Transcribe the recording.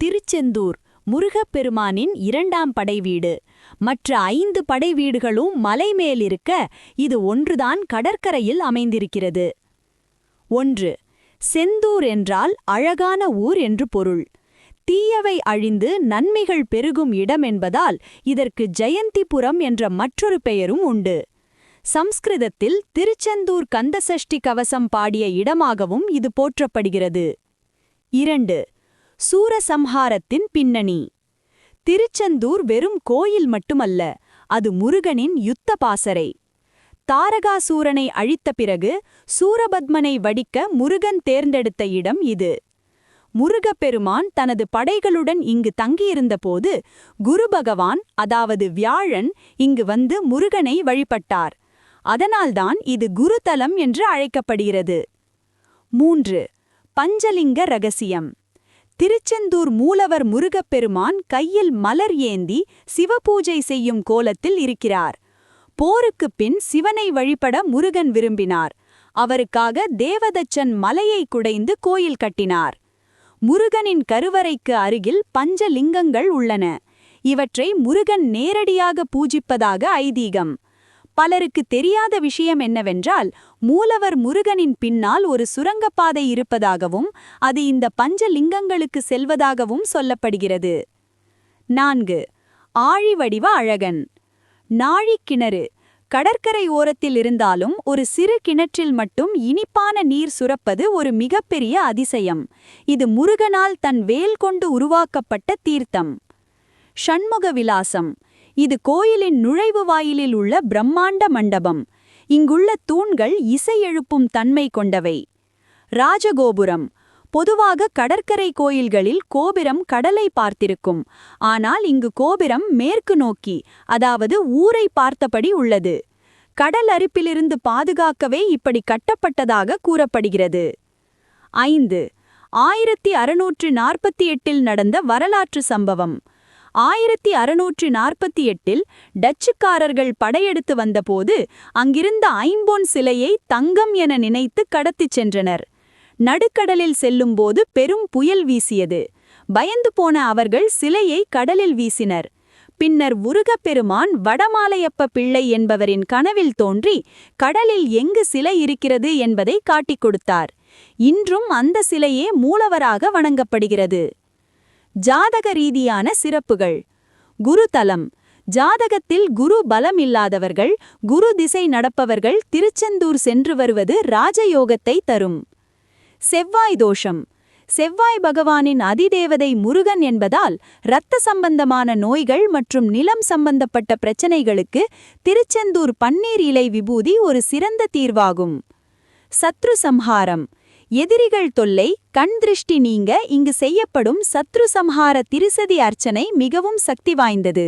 திருச்செந்தூர் முருகப்பெருமானின் இரண்டாம் படைவீடு மற்ற ஐந்து படைவீடுகளும் மலை மேலிருக்க இது ஒன்றுதான் கடற்கரையில் அமைந்திருக்கிறது. ஒன்று செந்தூர் என்றால் அழகான ஊர் என்று பொருள். தீயவை அழிந்து நன்மைகள் பெருகும் இடம் என்பதால் இதற்கு ஜெயந்திபுரம் என்ற மற்றொரு பெயரும் உண்டு. சம்ஸ்கிருதத்தில் திருச்செந்தூர் கந்தசஷ்டி கவசம் பாடிய இடமாகவும் இது போற்றப்படுகிறது. இரண்டு சூரசம்ஹாரத்தின் பின்னணி. திருச்செந்தூர் வெறும் கோயில் மட்டுமல்ல அது முருகனின் யுத்த பாசறை. தாரகாசூரனை அழித்த பிறகு சூரபத்மனை வடிக்க முருகன் தேர்ந்தெடுத்த இடம் இது. முருகப்பெருமான் தனது படைகளுடன் இங்கு தங்கியிருந்தபோது குரு பகவான் அதாவது வியாழன் இங்கு வந்து முருகனை வழிபட்டார். அதனால்தான் இது குருதலம் என்று அழைக்கப்படுகிறது. மூன்று. பஞ்சலிங்க ரகசியம். திருச்செந்தூர் மூலவர் முருகப்பெருமான் கையில் மலர் ஏந்தி சிவபூஜை செய்யும் கோலத்தில் இருக்கிறார். போருக்குப் பின் சிவனை வழிபட முருகன் விரும்பினார். அவருக்காக தேவதச்சன் மலையை குடைந்து கோயில் கட்டினார். முருகனின் கருவறைக்கு அருகில் பஞ்சலிங்கங்கள் உள்ளன. இவற்றை முருகன் நேரடியாக பூஜிப்பதாக ஐதீகம். பலருக்கு தெரியாத விஷயம் என்னவென்றால் மூலவர் முருகனின் பின்னால் ஒரு சுரங்கப்பாதை இருப்பதாகவும் அது இந்த பஞ்சலிங்கங்களுக்கு செல்வதாகவும் சொல்லப்படுகிறது. நான்கு. ஆழிவடிவ அழகன். நாழிக்கிணறு கடற்கரை ஓரத்தில் இருந்தாலும் ஒரு சிறு கிணற்றில் மட்டும் இனிப்பான நீர் சுரப்பது ஒரு மிகப்பெரிய அதிசயம். இது முருகனால் தன் வேல் கொண்டு உருவாக்கப்பட்ட தீர்த்தம். ஷண்முக விலாசம் இது கோயிலின் நுழைவு வாயிலில் உள்ள பிரம்மாண்ட மண்டபம். இங்குள்ள தூண்கள் இசை எழுப்பும் தன்மை கொண்டவை. ராஜகோபுரம். பொதுவாக கடற்கரை கோயில்களில் கோபுரம் கடலை பார்த்திருக்கும். ஆனால் இங்கு கோபுரம் மேற்கு நோக்கி அதாவது ஊரை பார்த்தபடி உள்ளது. கடல் அரிப்பிலிருந்து பாதுகாக்கவே இப்படி கட்டப்பட்டதாக கூறப்படுகிறது. ஐந்து. ஆயிரத்தி அறுநூற்று நாற்பத்தி எட்டில் நடந்த வரலாற்று சம்பவம். ஆயிரத்தி அறுநூற்றி நாற்பத்தி எட்டில் டச்சுக்காரர்கள் படையெடுத்து வந்தபோது அங்கிருந்த ஐம்பொன் சிலையை தங்கம் என நினைத்து கடத்திச் சென்றனர். நடுக்கடலில் செல்லும்போது பெரும் புயல் வீசியது. பயந்து போன அவர்கள் சிலையை கடலில் வீசினர். பின்னர் முருகப்பெருமான் வடமாலையப்ப பிள்ளை என்பவரின் கனவில் தோன்றி கடலில் எங்கு சிலை இருக்கிறது என்பதை காட்டிக் கொடுத்தார். இன்றும் அந்த சிலையே மூலவராக வணங்கப்படுகிறது. ஜாதக ரீதியான சிறப்புகள். குருதலம். ஜாதகத்தில் குரு பலம் இல்லாதவர்கள் குரு திசை நடப்பவர்கள் திருச்செந்தூர் சென்று வருவது ராஜயோகத்தை தரும். செவ்வாய் தோஷம். செவ்வாய் பகவானின் அதிதேவதை முருகன் என்பதால் இரத்த சம்பந்தமான நோய்கள் மற்றும் நிலம் சம்பந்தப்பட்ட பிரச்சனைகளுக்கு திருச்செந்தூர் பன்னீர் இலை விபூதி ஒரு சிறந்த தீர்வாகும். சத்ரு சம்ஹாரம். எதிரிகள் தொல்லை கண் திருஷ்டி நீங்க இங்கு செய்யப்படும் சத்ரு சம்ஹார திருசதி அர்ச்சனை மிகவும் சக்தி வாய்ந்தது.